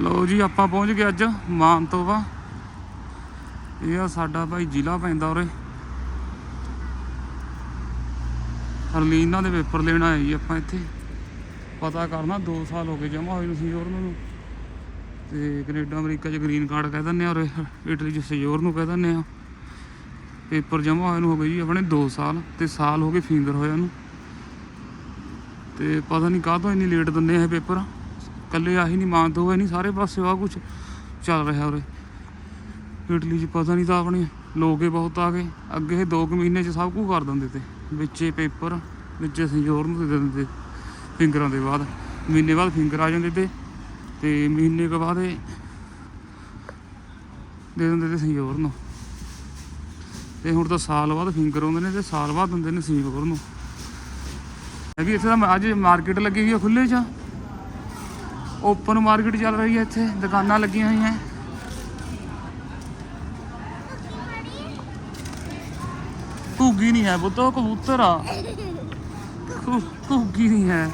ਲਓ ਜੀ, ਆਪਾਂ ਪਹੁੰਚ ਗਏ ਅੱਜ ਮਾਨਤੋਵਾ। ਇਹ ਆ ਸਾਡਾ ਭਾਈ ਜ਼ਿਲ੍ਹਾ ਪੈਂਦਾ ਉਰੇ। ਹਰਲੀਨਾ ਦੇ ਪੇਪਰ ਲੈਣ ਆਏ ਜੀ ਆਪਾਂ ਇੱਥੇ। ਪਤਾ ਕਰਨਾ 2 ਸਾਲ ਹੋ ਗਏ ਜਮਾ ਹੋਏ ਨੂੰ ਸਿਜੋਰ ਨੂੰ। ਤੇ ਕੈਨੇਡਾ, ਅਮਰੀਕਾ 'ਚ ਗ੍ਰੀਨ ਕਾਰਡ ਕਹਿ ਦਿੰਦੇ ਆ ਔਰ ਇਟਲੀ 'ਚ ਸਿਜੋਰ ਨੂੰ ਕਹਿ ਦਿੰਦੇ ਆ। ਪੇਪਰ ਜਮਾ ਹੋਏ ਨੂੰ ਹੋ ਗਏ ਜੀ ਆਪਣੇ 2 ਸਾਲ ਤੇ ਸਾਲ ਹੋ ਗਏ ਫਿੰਗਰ ਹੋਇਆ ਨੂੰ। ਤੇ ਪਤਾ ਨਹੀਂ ਕਾਹ ਤੋਂ ਇੰਨੀ ਲੇਟ ਦਿੰਦੇ ਆ ਇਹ ਪੇਪਰ। ਕੱਲੇ ਆਹੀ ਨਹੀਂ ਮੰਨਦੇ ਹੋਏ ਨਹੀਂ, ਸਾਰੇ ਪਾਸੇ ਆ ਕੁਝ ਚੱਲ ਰਿਹਾ ਉਰੇ। ਇਟਲੀ 'ਚ ਪਤਾ ਨਹੀਂ ਤਾਂ ਆਪਣੇ ਲੋਕੇ ਬਹੁਤ ਆ ਗਏ। ਅੱਗੇ ਇਹ 2 ਮਹੀਨੇ 'ਚ ਸਭ ਕੁਝ ਕਰ ਦਿੰਦੇ ਤੇ। ਵਿੱਚੇ ਪੇਪਰ, ਵਿੱਚੇ ਸੰਜੋਰ ਨੂੰ ਦੇ ਦਿੰਦੇ ਫਿੰਗਰਾਂ ਦੇ ਬਾਅਦ। ਮਹੀਨੇ ਬਾਅਦ ਫਿੰਗਰ ਆ ਜਾਂਦੇ ਤੇ ਤੇ ਮਹੀਨੇ ਕੁ ਬਾਅਦ ਇਹ ਦੇ ਦਿੰਦੇ ਤੇ ਸੰਜੋਰ ਨੂੰ। ਤੇ ਹੁਣ ਤਾਂ ਸਾਲ ਬਾਅਦ ਫਿੰਗਰ ਆਉਂਦੇ ਨੇ ਤੇ ਸਾਲ ਬਾਅਦ ਦਿੰਦੇ ਨੇ ਸੰਜੋਰ ਨੂੰ। ਇਹ ਵੀ ਇੱਥੇ ਤਾਂ ਅੱਜ ਮਾਰਕੀਟ ਲੱਗੀ ਹੋਈ ਆ ਖੁੱਲੇ 'ਚ। ਓਪਨ ਮਾਰਕੀਟ ਚੱਲ ਰਹੀ ਹੈ ਇੱਥੇ, ਦੁਕਾਨਾਂ ਲੱਗੀਆਂ ਹੋਈਆਂ। ਘੁੱਗੀ ਨਹੀਂ ਹੈ ਪੁੱਤ ਕਬੂਤਰ ਆ। ਘੁੱਗੀ ਨਹੀਂ ਹੈ।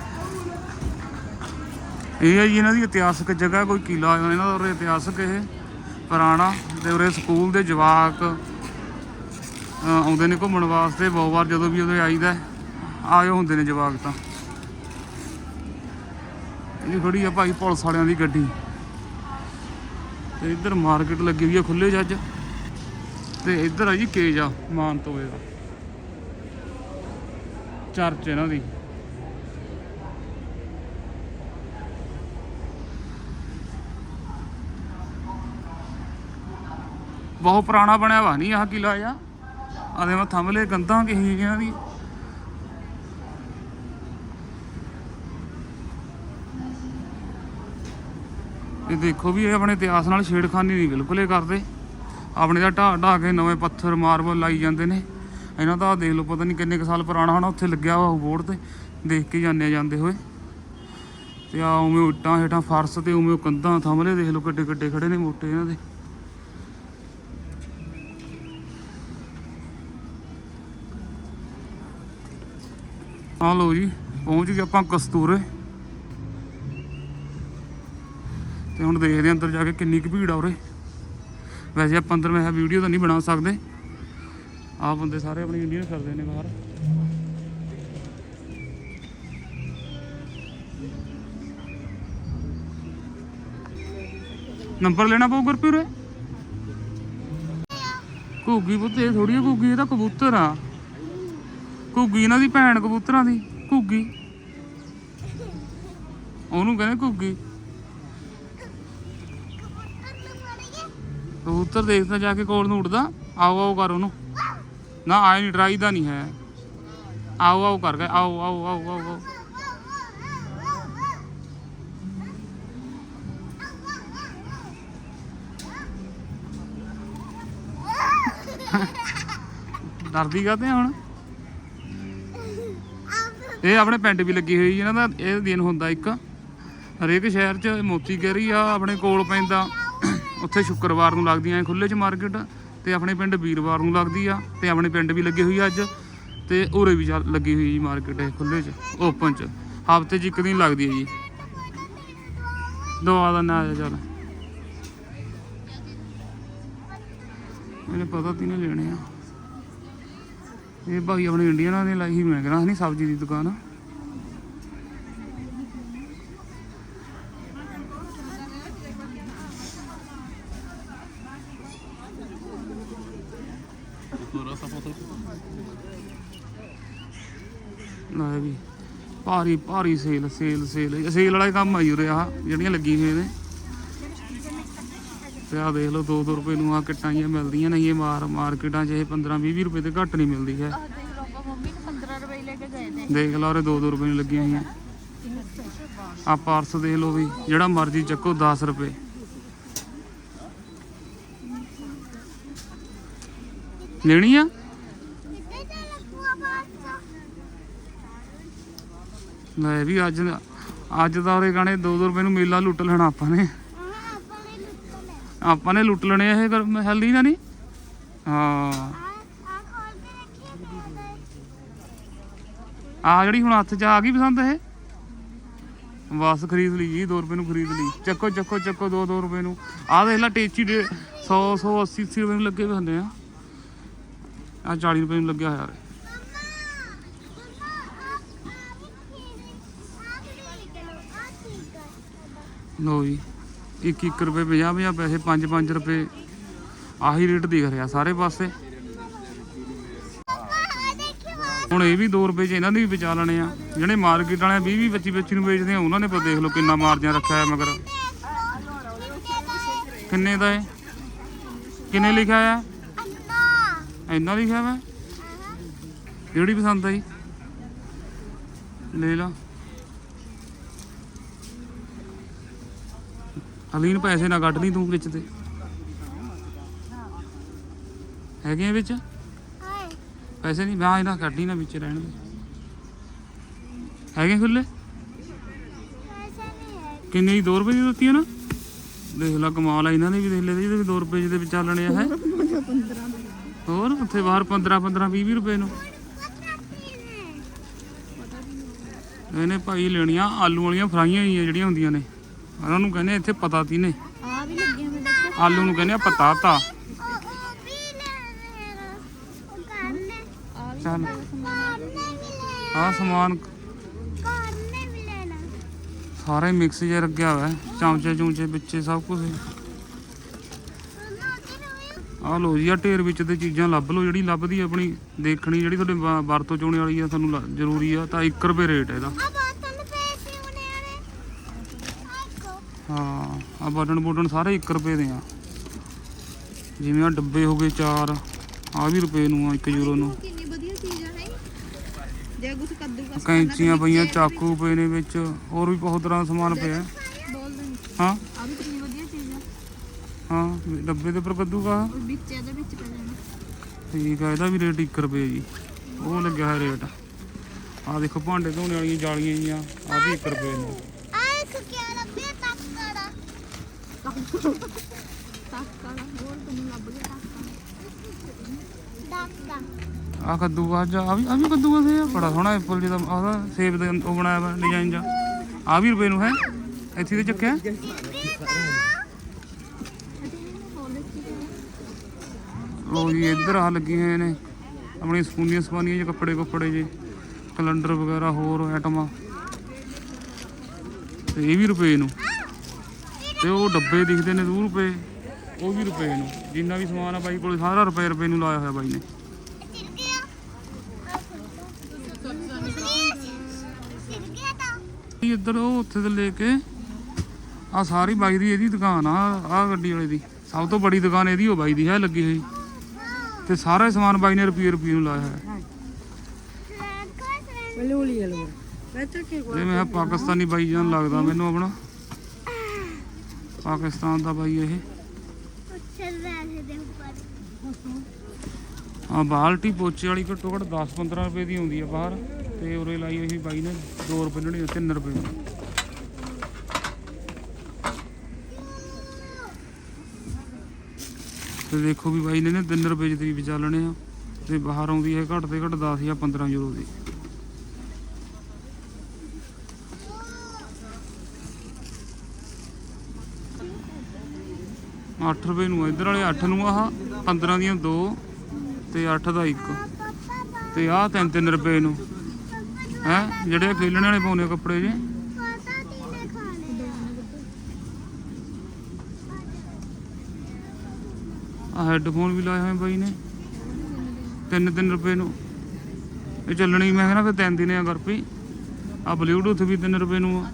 ਇਹ ਹੈ ਜੀ ਇਹਨਾਂ ਦੀ ਇਤਿਹਾਸਕ ਜਗ੍ਹਾ, ਕੋਈ ਕਿਲਾ ਇਹਨਾਂ ਦਾ ਉਰੇ ਇਤਿਹਾਸਕ ਇਹ ਪੁਰਾਣਾ ਤੇ ਉਰੇ ਸਕੂਲ ਦੇ ਜਵਾਕ ਆਉਂਦੇ ਨੇ ਘੁੰਮਣ ਵਾਸਤੇ, ਬਹੁਤ ਵਾਰ ਜਦੋਂ ਵੀ ਉਰੇ ਆਈਦਾ, ਆਏ ਹੁੰਦੇ ਨੇ ਜਵਾਕ ਤਾਂ। ਇਹ ਖੜੀ ਆ ਭਾਈ ਪੁਲਿਸ ਵਾਲਿਆਂ ਦੀ ਗੱਡੀ। ਤੇ ਇੱਧਰ ਮਾਰਕੀਟ ਲੱਗੀ ਹੋਈ ਆ ਖੁੱਲੇ ਜੱਜ। ਤੇ ਇੱਧਰ ਆ ਜੀ ਕੇਜ ਆ, ਮਾਨਤੋਏ ਦਾ। ਚਰਚ ਇਹਨਾਂ ਦੀ। ਬਹੁਤ ਪੁਰਾਣਾ ਬਣਿਆ ਵਾ, ਨਹੀਂ ਆਹ ਕਿਲਾ ਆ? ਆਦੇ ਮੈਂ ਥੰਮਲੇ ਗੰਦਾਂ ਕਹੀ ਇਹਨਾਂ ਦੀ ਦੇਖੋ ਵੀ ਇਹ ਆਪਣੇ ਇਤਿਹਾਸ ਨਾਲ ਛੇੜਖਾਨੀ ਨਹੀਂ ਬਿਲਕੁਲ ਇਹ ਕਰਦੇ। ਆਪਣੇ ਦਾ ਢਾਹ ਢਾਹ ਕੇ ਨਵੇਂ ਪੱਥਰ ਮਾਰਬਲ ਲਾਈ ਜਾਂਦੇ ਨੇ। ਇਹਨਾਂ ਦਾ ਦੇਖ ਲਓ, ਪਤਾ ਨਹੀਂ ਕਿੰਨੇ ਕੁ ਸਾਲ ਪੁਰਾਣਾ ਹੋਣਾ, ਉੱਥੇ ਲੱਗਿਆ ਹੋਇਆ ਬੋਰਡ ਤੇ, ਦੇਖ ਕੇ ਜਾਂਦੇ ਆ, ਜਾਂਦੇ ਹੋਏ। ਤੇ ਆ ਉਵੇਂ ਇੱਟਾਂ ਹੇਠਾਂ ਫਰਸ਼ ਤੇ ਉਵੇਂ ਕੰਧਾਂ ਥੰਮਲੇ ਦੇਖ ਲਓ, ਕਿੱਡੇ ਕਿੱਡੇ ਖੜੇ ਨੇ ਮੋਟੇ ਇਹਨਾਂ ਦੇ। ਆ ਲਓ ਜੀ, ਪਹੁੰਚ ਗਏ ਆਪਾਂ ਕਸਤੂਰੇ। ਤੇ ਹੁਣ ਦੇਖਦੇ ਹਾਂ ਅੰਦਰ ਜਾ ਕੇ ਕਿੰਨੀ ਕੁ ਭੀੜ ਆ ਉਰੇ। ਵੈਸੇ ਆਪਾਂ ਅੰਦਰ ਮੈਂ ਵੀਡੀਓ ਤਾਂ ਨਹੀਂ ਬਣਾ ਸਕਦੇ। ਆ ਬੰਦੇ ਸਾਰੇ ਆਪਣੀ ਇੰਡੀਅਨ ਕਰਦੇ ਨੇ ਬਾਹਰ। ਨੰਬਰ ਲੈਣਾ ਪਊ ਗੁਰਪ੍ਰੀਤ ਉਰੇ? ਘੁੱਗੀ ਪੁੱਤ, ਇਹ ਥੋੜੀ ਘੁੱਗੀ, ਇਹ ਤਾਂ ਕਬੂਤਰ ਆ। ਘੁੱਗੀ ਇਹਨਾਂ ਦੀ ਭੈਣ ਕਬੂਤਰਾਂ ਦੀ, ਘੁੱਗੀ। ਉਹਨੂੰ ਕਹਿੰਦੇ ਘੁੱਗੀ। ਕਬੂਤਰ ਦੇਖਦਾ ਜਾ ਕੇ ਕੋਲ ਨੂੰ ਉੱਡਦਾ, ਆਓ ਆਓ ਕਰ ਉਹਨੂੰ। ਨਾ, ਆਏ ਨਹੀਂ ਟਰਾਈ ਨਹੀਂ ਹੈ। ਆਓ ਆਓ ਕਰ ਗਏ, ਆਓ ਆਓ ਆਓ ਆਓ ਆਓ। ਡਰਦੀ ਕਾਤੇ ਹੁਣ? ਇਹ ਆਪਣੇ ਪਿੰਡ ਵੀ ਲੱਗੀ ਹੋਈ ਇਹਨਾਂ ਦਾ ਇਹ ਦਿਨ ਹੁੰਦਾ ਇੱਕ। ਹਰੇਕ ਸ਼ਹਿਰ 'ਚ ਮੋਤੀ ਕਹਿ ਰਹੀ ਆ, ਆਪਣੇ ਕੋਲ ਪੈਂਦਾ। ਉੱਥੇ ਸ਼ੁੱਕਰਵਾਰ ਨੂੰ ਲੱਗਦੀਆਂ ਐ ਖੁੱਲੇ 'ਚ ਮਾਰਕੀਟ ਤੇ ਆਪਣੇ ਪਿੰਡ ਵੀਰਵਾਰ ਨੂੰ ਲੱਗਦੀ ਆ ਤੇ ਆਪਣੇ ਪਿੰਡ ਵੀ ਲੱਗੀ ਹੋਈ ਆ ਅੱਜ ਤੇ ਉਰੇ ਵੀ ਲੱਗੀ ਹੋਈ ਜੀ ਮਾਰਕੀਟ ਇਹ ਖੁੱਲੇ 'ਚ ਓਪਨ 'ਚ। ਹਫ਼ਤੇ 'ਚ ਇੱਕ ਦਿਨ ਲੱਗਦੀ ਹੈ ਜੀ। ਦਵਾ ਦਾ ਨਾ ਚੱਲ। ਮੈਨੂੰ ਪਤਾ ਤੀ ਨੇ ਲੈਣੇ ਆ। ਇਹ ਭਾਈ ਆਪਣੇ ਇੰਡੀਅਨਾਂ ਨੇ ਲਾਈ ਹੀ ਮੈਂ ਕਹਿੰਦਾ ਨਹੀਂ ਸਬਜ਼ੀ ਦੀ ਦੁਕਾਨ। ਆ ਲੈ ਵੀ ਭਾਰੀ ਭਾਰੀ ਸੇਲ ਸੇਲ ਸੇਲ ਸੇਲ ਵਾਲਾ ਕੰਮ ਆਈ ਉਰੇ ਆ ਜਿਹੜੀਆਂ ਲੱਗੀ ਹੋਈਆਂ ਨੇ। ਤੇ ਆ ਦੇਖ ਲਓ 2-2 ਰੁਪਏ ਨੂੰ ਆ ਕਿੱਟਾਂ ਜਿਹੀਆਂ ਮਿਲਦੀਆਂ ਨੇ ਇਹ ਮਾਰ ਮਾਰਕੀਟਾਂ 'ਚ ਇਹ 15-20 ਰੁਪਏ ਤੇ ਘੱਟ ਨਹੀਂ ਮਿਲਦੀ ਹੈ। ਦੇਖ ਲਓ ਆਪਾਂ ਮੰਮੀ ਨੇ 15 ਰੁਪਏ ਲੈ ਕੇ ਗਏ ਨੇ। ਦੇਖ ਲਓ ਉਰੇ 2-2 ਰੁਪਏ ਨੂੰ ਲੱਗੀਆਂ ਹੋਈਆਂ। ਆ ਪਰਸ ਦੇਖ ਲਓ ਵੀ ਜਿਹੜਾ ਮਰਜ਼ੀ ਚੱਕੋ 10 ਰੁਪਏ। ਲੈਣੀ ਆ ਲੈ ਵੀ ਅੱਜ ਅੱਜ ਦਾ ਉਹਦੇ ਗਾਣੇ 2-2 ਰੁਪਏ ਨੂੰ ਮੇਲਾ ਲੁੱਟ ਲੈਣਾ ਆਪਾਂ ਨੇ। ਆਪਾਂ ਨੇ ਲੁੱਟ ਲੈਣੇ ਇਹ ਹੈਲਦੀ ਦਾ ਨਹੀਂ? ਹਾਂ। ਆ ਜਿਹੜੀ ਹੁਣ ਹੱਥ 'ਚ ਆ ਗਈ ਪਸੰਦ ਇਹ? ਬਸ ਖਰੀਦ ਲਈ ਜੀ 2 ਰੁਪਏ ਨੂੰ ਖਰੀਦ ਲਈ। ਚੱਕੋ ਚੱਕੋ ਚੱਕੋ 2 2 ਰੁਪਏ ਨੂੰ। ਆਹ ਦੇਖ ਲੈ ਟੇਚੀ ਦੇ 100 100 80 80 ਰੁਪਏ ਨੂੰ ਲੱਗੇ ਹੋਏ ਹੁੰਦੇ ਆ। ਆ 40 ਰੁਪਏ ਨੂੰ ਲੱਗਿਆ ਹੋਇਆ। ਰੇ ਲੋ ਜੀ 1 1 ਰੁਪਏ 50 50 ਪੈਸੇ 5 5 ਰੁਪਏ। ਆਹੀ ਰੇਟ ਦਿਖ ਰਿਹਾ ਸਾਰੇ ਪਾਸੇ। ਹੁਣ ਇਹ ਵੀ 2 ਰੁਪਏ ਚ ਇਹਨਾਂ ਦੇ ਵੀ ਬਚਾ ਲੈਣੇ ਆ। ਜਿਹੜੇ ਮਾਰਕੀਟ ਵਾਲੇ 20 20 25 25 ਨੂੰ ਵੇਚਦੇ ਆ, ਉਹਨਾਂ ਨੇ ਪਰ ਦੇਖ ਲਓ ਕਿੰਨਾ ਮਾਰਜਨ ਰੱਖਿਆ ਹੈ ਮਗਰ। ਕਿੰਨੇ ਦਾ ਹੈ ਕਿੰਨੇ ਲਿਖਿਆ ਆ? ਇੰਨਾ ਲਿਖਿਆ ਵਾ? ਜਿਹੜੀ ਪਸੰਦ ਆਈ। ਲੈ ਲਾ। ਅਲੀਨ ਪੈਸੇ ਨਾ ਕੱਢ ਲਈ ਤੂੰ ਵਿੱਚ ਤੇ। ਹੈਗੇ ਆ ਵਿੱਚ? ਪੈਸੇ ਨਹੀਂ ਮੈਂ ਇਹਨਾਂ ਕੱਢੀ ਨਾ ਵਿੱਚ ਰਹਿਣ ਦੇ। ਹੈਗੇ ਖੁੱਲੇ ਕਿੰਨੇ ਦੀ 2 ਰੁਪਏ ਦੀ ਦਿੱਤੀ ਹੈ ਨਾ? ਦੇਖ ਲਾ ਕਮਾਲ ਆ ਇਹਨਾਂ ਨੇ ਵੀ ਦੇਖ ਲੈ ਜਿਹਦੇ 2 ਰੁਪਏ ਜਿਹਦੇ ਵਿੱਚ ਚੱਲਣੇ ਆ ਹੈ? ਹੋਰ ਉੱਥੇ ਬਾਹਰ 15 15 20 20 ਰੁਪਏ ਨੂੰ। ਇਹਨੇ ਭਾਈ ਲੈਣੀਆਂ ਆਲੂ ਵਾਲੀਆਂ ਫਰਾਈਆਂ ਹੀ ਆ ਜਿਹੜੀਆਂ ਹੁੰਦੀਆਂ ਨੇ। ਉਹਨਾਂ ਨੂੰ ਕਹਿੰਦੇ ਇੱਥੇ ਪਤਾ ਤੀ ਨੇ। ਆ ਵੀ ਲੱਗੇ ਹੋਏ ਦੇਖੋ ਆਲੂ ਨੂੰ ਕਹਿੰਦੇ ਆ ਪਤਾਤਾ ਆ ਚੱਲ। ਸਮਾਨ ਸਾਰਾ ਮਿਕਸ ਜਿਹਾ ਲੱਗਿਆ ਹੋਇਆ। ਚਮਚੇ ਚੂਚੇ ਵਿੱਚੇ ਸਭ ਕੁਝ ਆਹ ਲੋ ਜੀ ਆ ਢੇਰ ਵਿੱਚ ਤੇ ਚੀਜ਼ਾਂ ਲੱਭ ਲਓ। ਜਿਹੜੀ ਲੱਭਦੀ ਆ ਆਪਣੀ ਦੇਖਣੀ ਜਿਹੜੀ ਤੁਹਾਡੇ ਵਰਤੋਂ ਚੋਣੇ ਵਾਲੀ ਆ ਤੁਹਾਨੂੰ ਲ- ਜ਼ਰੂਰੀ ਆ। ਤਾਂ 1 ਰੁਪਏ ਰੇਟ ਹੈ ਇਹਦਾ ਹਾਂ ਆ ਬਟਨ ਬੁਟਨ ਸਾਰੇ 1 ਰੁਪਏ ਦੇ ਆ। ਜਿਵੇਂ ਆ ਡੱਬੇ ਹੋ ਗਏ ਚਾਰ ਆ ਵੀ ਰੁਪਏ ਨੂੰ ਆ 1 ਯੂਰੋ ਨੂੰ। ਕਿੰਨੀ ਵਧੀਆ ਚੀਜ਼ ਆ ਹੈ ਜੇ ਕੁਝ ਕੱਦੂ ਕਸ ਕੈਂਚੀਆਂ ਪਈਆਂ ਚਾਕੂ ਪਏ ਨੇ ਵਿੱਚ ਹੋਰ ਵੀ ਬਹੁਤ ਤਰ੍ਹਾਂ ਦਾ ਸਮਾਨ ਪਿਆ। ਹੈ। ਬੋਲ ਦੇ ਹਾਂ? ਆ ਵੀ ਕਿੰਨੀ ਵਧੀਆ ਚੀਜ਼ ਆ। ਹਾਂ ਡੱਬੇ ਦੇ ਉੱਪਰ ਕੱਦੂ ਕਾ? ਉਹ ਵਿੱਚ ਇਹਦੇ ਵਿੱਚ ਪੈ ਜਾਣਾ। ਠੀਕ ਆ ਇਹਦਾ ਵੀ ਰੇਟ 1 ਰੁਪਏ ਜੀ। ਉਹ ਲੱਗਿਆ ਹੈ ਰੇਟ। ਆ ਦੇਖੋ ਭਾਂਡੇ ਧੋਣੇ ਵਾਲੀਆਂ ਜਾਲੀਆਂ ਜੀਆਂ ਆ ਵੀ 1 ਰੁਪਏ ਨੇ। ਟੱਕ ਵਾਲਾ ਹੋਰ ਤੈਨੂੰ ਲੱਭ ਗਿਆ ਟੱਕ ਆ ਕੱਦੂ ਆ ਜਾ ਆ ਵੀ ਆ ਵੀ ਕੱਦੂ ਆ ਆ ਬੜਾ ਸੋਹਣਾ ਐਪਲ ਜਿਹਦਾ। ਆਦਾ ਸੇਬ ਦਾ ਉਹ ਬਣਾਇਆ ਵਾ, ਡਿਜ਼ਾਈਨ ਜਾ ਆ ਵੀ ਰੁਪਏ ਨੂੰ ਹੈ? ਇੱਥੇ ਤੇ ਚੱਕਿਆ? ਲੋ ਜੀ, ਇੱਧਰ ਆ ਲੱਗੇ ਹੋਏ ਨੇ ਆਪਣੀ ਸਕੂਨੀਆਂ ਸਪਾਨੀਆਂ ਜੇ ਕੱਪੜੇ ਕੱਪੜੇ ਜੇ ਕੈਲੰਡਰ ਵਗੈਰਾ, ਹੋਰ ਆਈਟਮਾਂ। ਤੇ ਇਹ ਵੀ ਰੁਪਏ ਨੂੰ। ਤੇ ਉਹ ਡੱਬੇ ਦਿਖਦੇ ਨੇ 2 ਰੁਪਏ। ਉਹ ਵੀ ਰੁਪਏ ਨੂੰ। ਜਿੰਨਾ ਵੀ ਸਮਾਨ ਆ ਬਾਈ ਕੋਲ ਸਾਰਾ ਰੁਪਏ ਰੁਪਏ ਨੂੰ ਲਾਇਆ ਹੋਇਆ ਬਾਈ ਨੇ। ਇੱਧਰ ਉਹ ਉੱਥੇ ਤੋਂ ਲੈ ਕੇ ਆ ਸਾਰੀ ਬਾਈ ਦੀ ਇਹਦੀ ਦੁਕਾਨ ਆ ਆ ਗੱਡੀ ਵਾਲੇ ਦੀ। ਸਭ ਤੋਂ ਬੜੀ ਦੁਕਾਨ ਇਹਦੀ ਉਹ ਬਾਈ ਦੀ ਹੈ ਲੱਗੀ ਹੋਈ। ਤੇ ਸਾਰਾ ਸਮਾਨ ਬਾਈ ਨੇ ਰੁਪਏ ਰੁਪਏ ਨੂੰ ਲਾਇਆ ਹੈ ਇਹ ਮੈਂ ਪਾਕਿਸਤਾਨੀ ਬਾਈ ਜਾਨ ਲੱਗਦਾ ਮੈਨੂੰ ਆਪਣਾ। ਪਾਕਿਸਤਾਨ ਦਾ ਬਾਈ ਇਹ। ਆ ਬਾਲਟੀ ਪੋਚੇ ਵਾਲੀ ਘੱਟੋ ਘੱਟ 10 15 ਰੁਪਏ ਦੀ ਆਉਂਦੀ ਆ ਬਾਹਰ। ਤੇ ਉਰੇ ਲਾਈ ਹੋਈ ਬਾਈ ਨੇ 2 ਰੁਪਏ ਲੈਣੀ 3 ਰੁਪਏ। ਤੇ ਦੇਖੋ ਵੀ ਬਾਈ ਨੇ ਨੇ 3 ਰੁਪਏ ਚ ਤਰੀ ਵਿਚਾ ਲੈਣੇ ਆ। ਤੇ ਬਾਹਰ ਆਉਂਦੀ ਹੈ ਘੱਟ ਤੇ ਘੱਟ 10 ਜਾਂ 15 ਯੂਰੋ ਦੀ। ਅੱਠ ਰੁਪਏ ਨੂੰ ਆ, ਇੱਧਰ ਵਾਲੇ 8 ਨੂੰ ਆਹ 15 ਦੀਆਂ ਦੋ ਤੇ 8 ਦਾ ਇੱਕ। ਤੇ ਆਹ 3-3 ਰੁਪਏ ਨੂੰ। ਹੈ? ਜਿਹੜੇ ਖੇਲਣ ਵਾਲੇ ਪਾਉਂਦੇ ਆ ਕੱਪੜੇ ਜੇ। ਆ ਹੈੱਡਫੋਨ ਵੀ ਲਾਏ ਹੋਏ ਬਾਈ ਨੇ। 3-3 ਰੁਪਏ ਨੂੰ। ਇਹ ਚੱਲਣੀ ਮੈਂ ਕਹਿੰਦਾ ਫਿਰ ਤਿੰਨ ਦਿਨੇ ਆ ਕਰ ਪਈ ਆ ਬਲੂਟੁੱਥ ਵੀ 3 ਰੁਪਏ ਨੂੰ ਆ।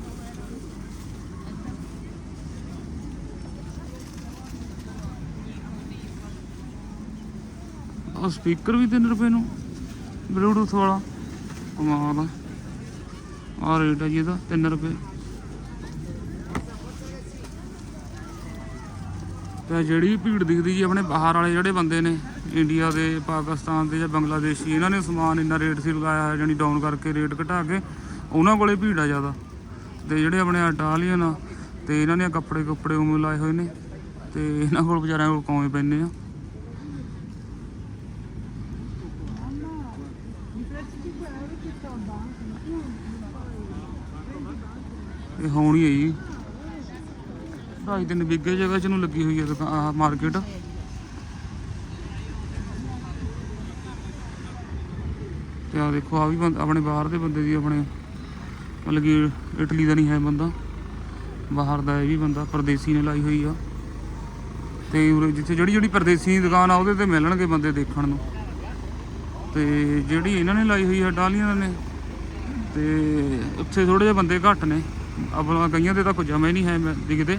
ਆ ਸਪੀਕਰ ਵੀ 3 ਰੁਪਏ ਨੂੰ ਬਲੂਟੂਥ ਵਾਲਾ। ਕਮਾਲ ਆ। ਆ ਰੇਟ ਆ ਜੀ ਇਹਦਾ 3 ਰੁਪਏ। ਤੇ ਜਿਹੜੀ ਭੀੜ ਦਿਖਦੀ ਜੀ, ਆਪਣੇ ਬਾਹਰ ਵਾਲੇ ਜਿਹੜੇ ਬੰਦੇ ਨੇ ਇੰਡੀਆ ਦੇ ਪਾਕਿਸਤਾਨ ਦੇ ਜਾਂ ਬੰਗਲਾਦੇਸ਼ੀ ਇਹਨਾਂ ਨੇ ਸਮਾਨ ਇੰਨਾ ਰੇਟ ਸੀ ਲਗਾਇਆ ਹੈ ਜਾਨੀ ਡਾਊਨ ਕਰਕੇ ਰੇਟ ਘਟਾ ਕੇ, ਉਹਨਾਂ ਕੋਲੇ ਭੀੜ ਆ ਜ਼ਿਆਦਾ। ਤੇ ਜਿਹੜੇ ਆਪਣੇ ਇਟਾਲੀਅਨ ਆ ਤੇ ਇਹਨਾਂ ਨੇ ਕੱਪੜੇ ਕੱਪੜੇ ਉਵੇਂ ਲਾਏ ਹੋਏ ਨੇ, ਤੇ ਇਹਨਾਂ ਕੋਲ ਵਿਚਾਰਿਆਂ ਕੋਲ ਕੌਵੇਂ ਪੈਨੇ ਆ। ਤੇ ਹੈ ਜੀ। ਢਾਈ ਤਿੰਨ ਵਿਗੇ ਜਗ੍ਹਾ ਚ ਨੂੰ ਲੱਗੀ ਹੋਈ ਹੈ ਦੁਕਾਨ ਮਾਰਕੀਟ ਤੇ ਆ ਦੇਖੋ ਆ ਵੀ ਬੰਦ- ਆਪਣੇ ਬਾਹਰ ਦੇ ਬੰਦੇ ਦੀ ਆਪਣੇ ਮਤਲਬ ਕਿ ਇਟਲੀ ਦਾ ਨਹੀਂ ਹੈ ਬੰਦਾ। ਬਾਹਰ ਦਾ ਇਹ ਵੀ ਬੰਦਾ, ਪਰਦੇਸੀ ਨੇ ਲਾਈ ਹੋਈ ਆ। ਤੇ ਉਰੇ ਜਿੱਥੇ ਜਿਹੜੀ ਜਿਹੜੀ ਪਰਦੇਸੀ ਦੀ ਦੁਕਾਨ ਆ, ਉਹਦੇ ਤੇ ਮਿਲਣਗੇ ਬੰਦੇ ਦੇਖਣ ਨੂੰ। ਤੇ ਜਿਹੜੀ ਇਹਨਾਂ ਨੇ ਲਾਈ ਹੋਈ ਆ, ਡਾਲੀਆਂ ਨੇ। ਤੇ ਉੱਥੇ ਥੋੜੇ ਜਿਹੇ ਬੰਦੇ ਘੱਟ ਨੇ। ਆਪਣਾ ਕਈਆਂ ਦੇ ਤਾਂ ਕੁਝ ਜਮਾ ਹੀ ਨਹੀਂ ਹੈ ਮੈਂ ਦਿਖਦੇ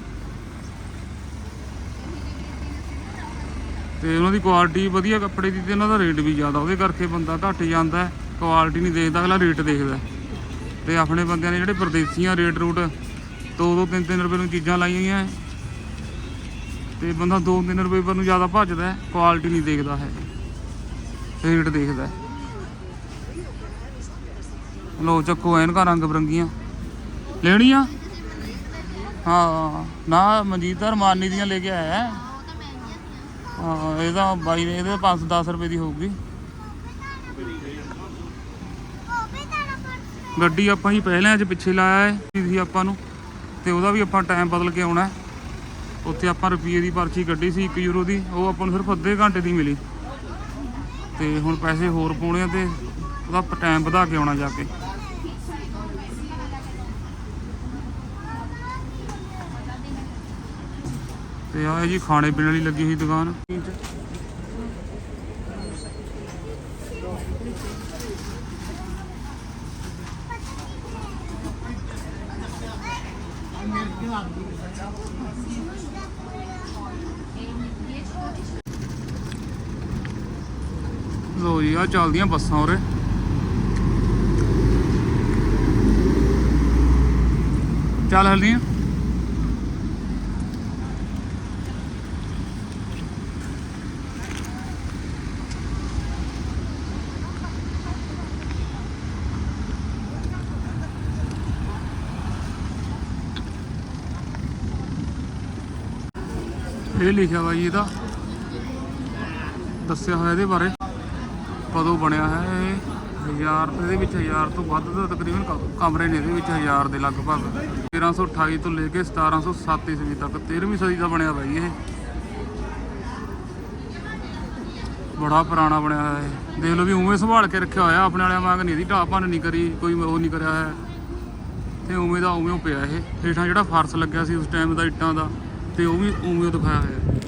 ਤੇ ਉਹਨਾਂ ਦੀ ਕੁਆਲਿਟੀ ਵਧੀਆ ਕੱਪੜੇ ਦੀ ਤੇ ਉਹਨਾਂ ਦਾ ਰੇਟ ਵੀ ਜ਼ਿਆਦਾ, ਉਹਦੇ ਕਰਕੇ ਬੰਦਾ ਘੱਟ ਜਾਂਦਾ ਕੁਆਲਿਟੀ ਨਹੀਂ ਦੇਖਦਾ, ਅਗਲਾ ਰੇਟ ਦੇਖਦਾ ਤੇ ਆਪਣੇ ਬੰਦਿਆਂ ਨੇ ਜਿਹੜੇ ਪਰਦੇਸੀਆਂ ਰੇਟ ਰੂਟ ਦੋ ਦੋ ਤਿੰਨ ਤਿੰਨ ਰੁਪਏ ਨੂੰ ਚੀਜ਼ਾਂ ਲਾਈਆਂ ਤੇ ਬੰਦਾ ਦੋ ਤਿੰਨ ਰੁਪਏ ਪਰ ਨੂੰ ਜ਼ਿਆਦਾ ਭੱਜਦਾ ਕੁਆਲਿਟੀ ਨਹੀਂ ਦੇਖਦਾ ਹੈ ਰੇਟ ਦੇਖਦਾ ਲੋ ਚੱਕੋ ਐਨਕਾਂ ਰੰਗ ਬਰੰਗੀਆਂ। ਲੈਣੀ ਆ? ਹਾਂ, ਨਾ ਮਨਜੀਤ ਰਮਾਨੀ ਦੀਆਂ ਲੈ ਕੇ ਆਇਆ। ਹੈ। ਹਾਂ ਇਹਦਾ ਬਾਈ ਨੇ, ਇਹਦੇ 5 10 ਰੁਪਏ ਦੀ ਹੋਊਗੀ। ਗੱਡੀ ਆਪਾਂ ਹੀ ਪਹਿਲਾਂ ਅੱਜ ਪਿੱਛੇ ਲਾਇਆ ਹੈ ਸੀ ਆਪਾਂ ਨੂੰ। ਤੇ ਉਹਦਾ ਵੀ ਆਪਾਂ ਟਾਈਮ ਬਦਲ ਕੇ ਆਉਣਾ। ਉੱਥੇ ਆਪਾਂ ਰੁਪਈਏ ਦੀ ਪਰਚੀ ਕੱਢੀ ਸੀ 1 ਯੂਰੋ ਦੀ, ਉਹ ਆਪਾਂ ਨੂੰ ਸਿਰਫ ਅੱਧੇ ਘੰਟੇ ਦੀ ਮਿਲੀ। ਤੇ ਹੁਣ ਪੈਸੇ ਹੋਰ ਪਾਉਣੇ ਆ ਤੇ ਉਹਦਾ ਟਾਈਮ ਵਧਾ ਕੇ ਆਉਣਾ ਜਾ ਕੇ। ਤੇ ਆ ਜੀ ਖਾਣੇ ਪੀਣ ਵਾਲੀ ਲੱਗੀ ਹੋਈ ਦੁਕਾਨ। ਲੋ ਜੀ ਆ ਚੱਲਦੀਆਂ ਬੱਸਾਂ ਉਰੇ। ਚੱਲ ਹਲਦੀਆਂ। ਇਹ ਲਿਖਿਆ ਵਾ ਜੀ ਇਹਦਾ। ਦੱਸਿਆ ਹੋਇਆ ਇਹਦੇ ਬਾਰੇ। ਕਦੋਂ ਬਣਿਆ ਹੈ ਇਹ? 1000 ਇਹਦੇ ਵਿੱਚ 1000 ਤੋਂ ਵੱਧ ਦਾ ਤਕਰੀਬਨ ਕਮਰੇ ਨੇ ਇਹਦੇ ਵਿੱਚ 1000 ਦੇ ਲਗਭਗ। 1328 ਤੋਂ ਲੈ ਕੇ 1707 ਈਸਵੀ ਤੱਕ 13ਵੀਂ ਸਦੀ ਦਾ ਬਣਿਆ ਬਾਈ ਇਹ। ਬੜਾ ਪੁਰਾਣਾ ਬਣਿਆ ਹੋਇਆ ਹੈ ਦੇਖ ਲਓ ਵੀ ਉਵੇਂ ਸੰਭਾਲ ਕੇ ਰੱਖਿਆ ਹੋਇਆ, ਆਪਣੇ ਵਾਲਿਆਂ ਵਾਂਗ ਨਹੀਂ ਇਹਦੀ ਢਾਹ ਭੰਨ ਨਹੀਂ ਕਰੀ, ਕੋਈ ਉਹ ਨਹੀਂ ਕਰਿਆ ਹੈ। ਤੇ ਉਵੇਂ ਦਾ ਉਵੇਂ ਪਿਆ ਇਹ। ਹੇਠਾਂ ਜਿਹੜਾ ਫਰਸ਼ ਲੱਗਿਆ ਸੀ ਉਸ ਟਾਈਮ ਦਾ, ਇੱਟਾਂ ਦਾ। ਤੇ ਉਹ ਵੀ ਉਵੇਂ ਦਿਖਾਇਆ ਹੋਇਆ।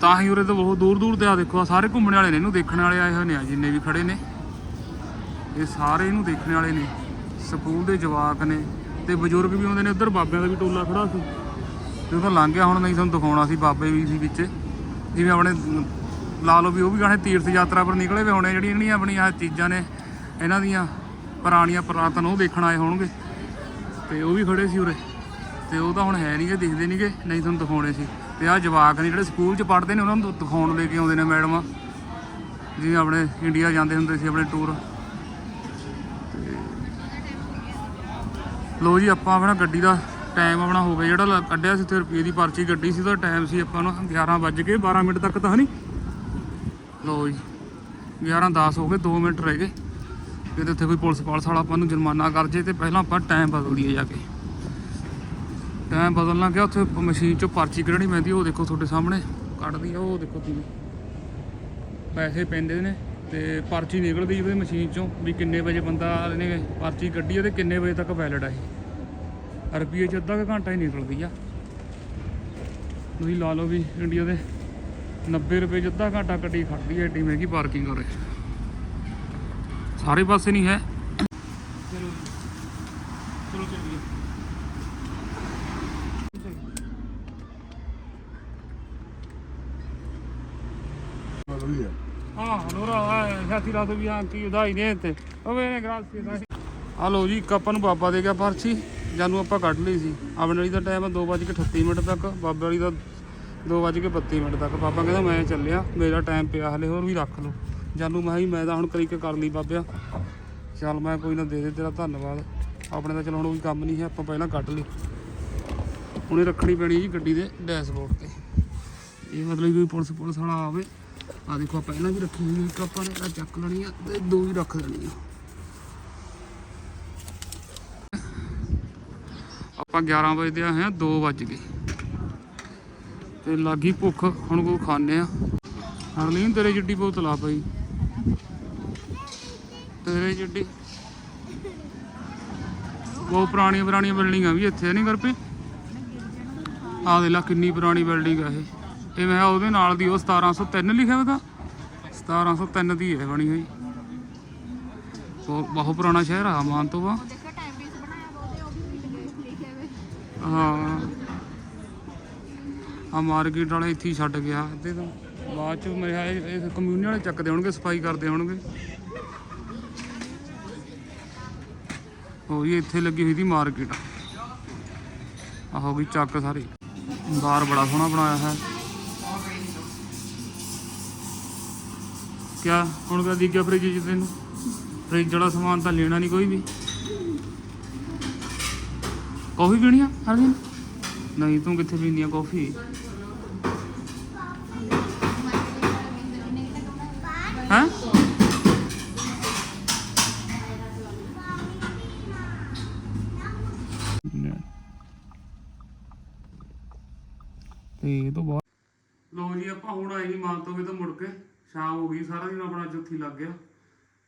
ਤਾਂ ਹੀ ਉਰੇ ਤੋਂ ਬਹੁਤ ਦੂਰ ਦੂਰ ਤੇ ਆ ਦੇਖੋ, ਆ ਸਾਰੇ ਘੁੰਮਣ ਵਾਲੇ ਨੇ, ਇਹਨੂੰ ਦੇਖਣ ਵਾਲੇ ਆਏ ਹੋਏ ਨੇ ਆ, ਜਿੰਨੇ ਵੀ ਖੜੇ ਨੇ। ਇਹ ਸਾਰੇ ਇਹਨੂੰ ਦੇਖਣ ਵਾਲੇ ਨੇ, ਸਕੂਲ ਦੇ ਜਵਾਕ ਨੇ ਤੇ ਬਜ਼ੁਰਗ ਵੀ ਆਉਂਦੇ ਨੇ ਉੱਧਰ ਬਾਬਿਆਂ ਦਾ ਵੀ ਟੋਲਾ ਖੜਾ ਸੀ। ਤੇ ਉਹ ਤਾਂ ਲੰਘ ਗਿਆ, ਹੁਣ ਨਹੀਂ ਤੁਹਾਨੂੰ ਦਿਖਾਉਣਾ ਸੀ ਬਾਬੇ ਵੀ ਸੀ ਵਿੱਚ। ਜਿਵੇਂ ਆਪਣੇ, ਲਾ ਲਓ ਵੀ ਉਹ ਵੀ ਗਾਣੇ ਤੀਰਥ ਯਾਤਰਾ ਪਰ ਨਿਕਲੇ ਵੇ ਹੋਣੇ, ਜਿਹੜੀਆਂ ਜਿਹੜੀਆਂ ਆਪਣੀਆਂ ਚੀਜ਼ਾਂ ਨੇ, ਇਹਨਾਂ ਦੀਆਂ ਪੁਰਾਣੀਆਂ, ਪੁਰਾਤਨ ਉਹ ਦੇਖਣ ਆਏ ਹੋਣਗੇ। ਤੇ ਉਹ ਵੀ ਖੜੇ ਸੀ ਉਰੇ। ਤੇ ਉਹ ਤਾਂ ਹੁਣ ਹੈ ਨਹੀਂਗੇ ਦਿਖਦੇ ਨਹੀਂਗੇ ਨਹੀਂ ਤੁਹਾਨੂੰ ਦਿਖਾਉਣੇ ਸੀ। ਤੇ ਆਹ ਜਵਾਕ ਨੇ ਜਿਹੜੇ ਸਕੂਲ 'ਚ ਪੜ੍ਹਦੇ ਨੇ, ਉਹਨਾਂ ਨੂੰ ਦਿਖਾਉਣ ਲੈ ਕੇ ਆਉਂਦੇ ਨੇ ਮੈਡਮਾਂ। ਜਿਵੇਂ ਆਪਣੇ ਇੰਡੀਆ ਜਾਂਦੇ ਹੁੰਦੇ ਸੀ ਆਪਣੇ ਟੂਰ। ਲੋ ਜੀ, ਆਪਾਂ ਆਪਣਾ ਗੱਡੀ ਦਾ ਟਾਈਮ ਆਪਣਾ ਹੋ ਗਿਆ ਜਿਹੜਾ ਲ- ਕੱਢਿਆ ਸੀ ਤੇ ਰੁਪਏ ਦੀ ਪਰਚੀ, ਗੱਡੀ ਸੀ, ਉਹਦਾ ਟਾਈਮ ਸੀ ਆਪਾਂ ਨੂੰ 11 ਵੱਜ ਕੇ 12 ਮਿੰਟ ਤੱਕ ਤਾਂ ਹਨੀ ਲੋ ਜੀ 11 10 ਹੋ ਗਏ 2 ਮਿੰਟ ਰਹਿ ਗਏ। ਕਿਤੇ ਉੱਥੇ ਕੋਈ ਪੁਲਿਸ ਪਾਲਸ ਵਾਲਾ ਆਪਾਂ ਨੂੰ ਜੁਰਮਾਨਾ ਕਰ ਜੇ ਤੇ ਪਹਿਲਾਂ ਆਪਾਂ ਟਾਈਮ ਬਦਲ ਦਈਏ ਜਾ ਕੇ। ਟਾਈਮ ਬਦਲਣਾ ਕਿ ਉੱਥੇ ਮਸ਼ੀਨ ਚੋਂ ਪਰਚੀ ਕੱਢਣੀ ਪੈਂਦੀ, ਉਹ ਦੇਖੋ ਤੁਹਾਡੇ ਸਾਹਮਣੇ, ਕੱਢਦੀ ਆ, ਉਹ ਦੇਖੋ ਤੁਸੀਂ। ਪੈਸੇ ਪੈਂਦੇ ਨੇ ਤੇ ਪਰਚੀ ਨਿਕਲਦੀ ਉਹਦੀ ਮਸ਼ੀਨ ਚੋਂ ਵੀ ਕਿੰਨੇ ਵਜੇ ਬੰਦਾ ਨੇ ਪਰਚੀ ਕੱਢੀ ਆ ਤੇ ਕਿੰਨੇ ਵਜੇ ਤੱਕ ਵੈਲਿਡ ਆ ਇਹ। ਰੁਪਈਏ ਚ ਅੱਧਾ ਕੁ ਘੰਟਾ ਹੀ ਨਿਕਲਦੀ ਆ। ਤੁਸੀਂ ਲਾ ਲਓ ਵੀ ਇੰਡੀਆ ਦੇ 90 ਰੁਪਏ ਚ ਅੱਧਾ ਘੰਟਾ ਕੱਢੀ ਖੜਦੀ ਹੈ ਏਡੀ ਮਹਿੰਗੀ ਪਾਰਕਿੰਗ ਉਰੇ। ਸਾਰੇ ਪਾਸੇ ਨਹੀਂ ਹੈ. ਆ ਲਓ ਜੀ ਇੱਕ ਆਪਾਂ ਨੂੰ ਬਾਬਾ ਦੇ ਗਿਆ ਪਰਚੀ। ਜਾਨੂੰ ਆਪਾਂ ਕੱਢ ਲਈ ਸੀ। ਆਪਣੇ ਵਾਲੀ ਦਾ ਟਾਈਮ ਹੈ 2:38 ਮਿੰਟ ਤੱਕ ਬਾਬੇ ਵਾਲੀ ਦਾ 2:32 ਮਿੰਟ ਤੱਕ। ਬਾਬਾ ਕਹਿੰਦਾ ਮੈਂ ਚੱਲਿਆ ਮੇਰਾ ਟਾਈਮ ਪਿਆ ਹਲੇ ਹੋਰ ਵੀ ਰੱਖ ਲਓ। ਜਾਨੂੰ, ਮੈਂ ਹੀ ਮੈਂ ਤਾਂ ਹੁਣ ਕਲਿੱਕ ਕਰ ਲਈ ਬਾਬਿਆ। ਚੱਲ ਮੈਂ ਕੋਈ ਨਾ ਦੇ ਦੇ ਤੇਰਾ ਧੰਨਵਾਦ। ਆਪਣੇ ਤਾਂ ਚਲ ਹੁਣ ਕੋਈ ਕੰਮ ਨਹੀਂ ਹੈ, ਆਪਾਂ ਪਹਿਲਾਂ ਕੱਢ ਲਈ। ਹੁਣੇ ਰੱਖਣੀ ਪੈਣੀ ਜੀ ਗੱਡੀ ਦੇ ਡੈਸ਼ਬੋਰਡ ਤੇ। ਇਹ ਮਤਲਬ ਕੋਈ ਪੁਲਿਸ ਪੁਲਿਸ ਵਾਲਾ ਆਵੇ। ਆ ਦੇਖੋ, ਆਪਾਂ ਪਹਿਲਾਂ ਵੀ ਰੱਖੀ ਹੋਈ ਇੱਕ ਆਪਾਂ ਨੇ ਆਹ ਚੱਕ ਲੈਣੀ ਆ ਤੇ ਦੋ ਹੀ ਰੱਖ ਲੈਣੀ ਆ। ਆਪਾਂ 11 ਵਜੇ ਦੇ ਆਏ ਆ 2 ਵੱਜ ਗਏ। ਤੇ ਲੱਗੀ ਭੁੱਖ, ਹੁਣ ਕੋ ਖਾਣੇ ਆ। ਹਰਲੀਨ ਤੇਰੇ ਜਿੱਡੀ ਬੋਤਲ ਆ ਪਈ ਤੇਰੇ ਜਿੱਡੀ। ਬਹੁਤ ਪੁਰਾਣੀਆਂ ਪੁਰਾਣੀਆਂ ਬਿਲਡਿੰਗਾਂ ਵੀ ਇੱਥੇ ਨਹੀਂ ਕਰ ਪਏ ਦੇ ਲਾ ਕਿੰਨੀ ਪੁਰਾਣੀ ਬਿਲਡਿੰਗ ਆ ਇਹ। ਇਹ ਮੈਂ ਉਹਦੇ ਨਾਲ ਦੀ, ਉਹ 1703 ਲਿਖਿਆ ਉਹਦਾ। 1703 ਦੀ ਹੈ ਬਣੀ ਹੋਈ। ਬਹੁਤ ਪੁਰਾਣਾ ਸ਼ਹਿਰ ਆ ਮਾਨਤੋਵਾ ਦੇਖੋ ਵਾ ਹਾਂ। ਆ ਮਾਰਕੀਟ ਵਾਲੇ ਇੱਥੇ ਹੀ ਛੱਡ ਗਿਆ। ਅੱਧੇ ਬਾਅਦ ਚ ਮੇਰੇ ਖਿਆਲ ਇਹ ਕਮਿਊਨੀ ਵਾਲੇ ਚੱਕਦੇ ਹੋਣਗੇ, ਸਫ਼ਾਈ ਕਰਦੇ ਹੋਣਗੇ। ਉਹ ਵੀ ਇੱਥੇ ਲੱਗੀ ਹੋਈ ਦੀ ਮਾਰਕੀਟ। ਆ ਹੋ ਗਈ ਚੱਕ ਸਾਰੀ। ਬਾਰ ਬੜਾ ਸੋਹਣਾ ਬਣਾਇਆ ਹੈ ਕਿਆ? ਹੁਣ ਕਾ ਦਿਖਿਆ ਫ੍ਰਿਜ ਚ ਤੈਨੂੰ? ਫ੍ਰਿਜ ਵਾਲਾ ਸਮਾਨ ਤਾਂ ਲੈਣਾ ਨਹੀਂ ਕੋਈ ਵੀ। ਕੌਫੀ ਪੀਣੀ ਆ ਹਰਦੀਨ ਨਹੀਂ, ਤੂੰ ਕਿੱਥੇ ਪੀਂਦੀ ਆ ਕੌਫੀ? ਇਹ ਤੋਂ ਬਾਅਦ ਲੋ ਜੀ, ਆਪਾਂ ਹੁਣ ਆਏ ਨਹੀਂ ਮਾਨ ਤੋਂ ਮੁੜ ਕੇ। ਸ਼ਾਮ ਹੋ ਗਈ, ਸਾਰਾ ਦਿਨ ਆਪਣਾ ਜੁੱਥੀ ਲੱਗ ਗਿਆ।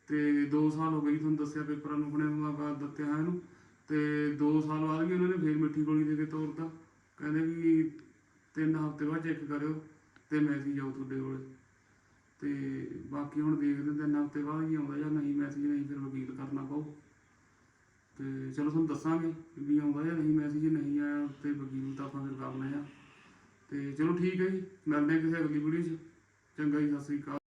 ਤੇ 2 ਸਾਲ ਹੋ ਗਏ ਤੁਹਾਨੂੰ ਦੱਸਿਆ ਪੇਪਰਾਂ ਨੂੰ, ਆਪਣੇ ਬਾਅਦ ਦਿੱਤੇ ਹੋਏ ਨੂੰ। ਤੇ 2 ਸਾਲ ਬਾਅਦ ਵੀ ਉਹਨਾਂ ਨੇ ਫੇਰ ਮਿੱਠੀ ਗੋਲੀ ਦੇ ਕੇ ਤੋਰਤਾ। ਕਹਿੰਦੇ ਵੀ ਤਿੰਨ ਹਫ਼ਤੇ ਬਾਅਦ ਚੈੱਕ ਕਰਿਓ ਤੇ ਮੈਸੇਜ ਆਉ ਤੁਹਾਡੇ ਕੋਲ। ਤੇ ਬਾਕੀ ਹੁਣ ਦੇਖਦੇ ਤਿੰਨ ਹਫ਼ਤੇ ਬਾਅਦ ਹੀ ਆਉਂਦਾ ਜਾਂ ਨਹੀਂ ਮੈਸੇਜ ਨਹੀਂ, ਫਿਰ ਵਕੀਲ ਕਰਨਾ ਪਊ। ਤੇ ਚਲੋ ਤੁਹਾਨੂੰ ਦੱਸਾਂਗੇ ਵੀ ਆਉਂਦਾ ਜਾਂ ਨਹੀਂ ਮੈਸੇਜ ਨਹੀਂ ਆਇਆ ਤੇ ਵਕੀਲ ਤਾਂ ਆਪਾਂ ਫਿਰ ਕਰਨਾ ਆ। ਤੇ ਚਲੋ ਠੀਕ ਹੈ ਜੀ, ਮਿਲਦੇ ਹਾਂ ਕਿਸੇ ਅਗਲੀ ਵੀਡੀਓ 'ਚ। ਚੰਗਾ ਜੀ, ਸਤਿ ਸ੍ਰੀ ਅਕਾਲ।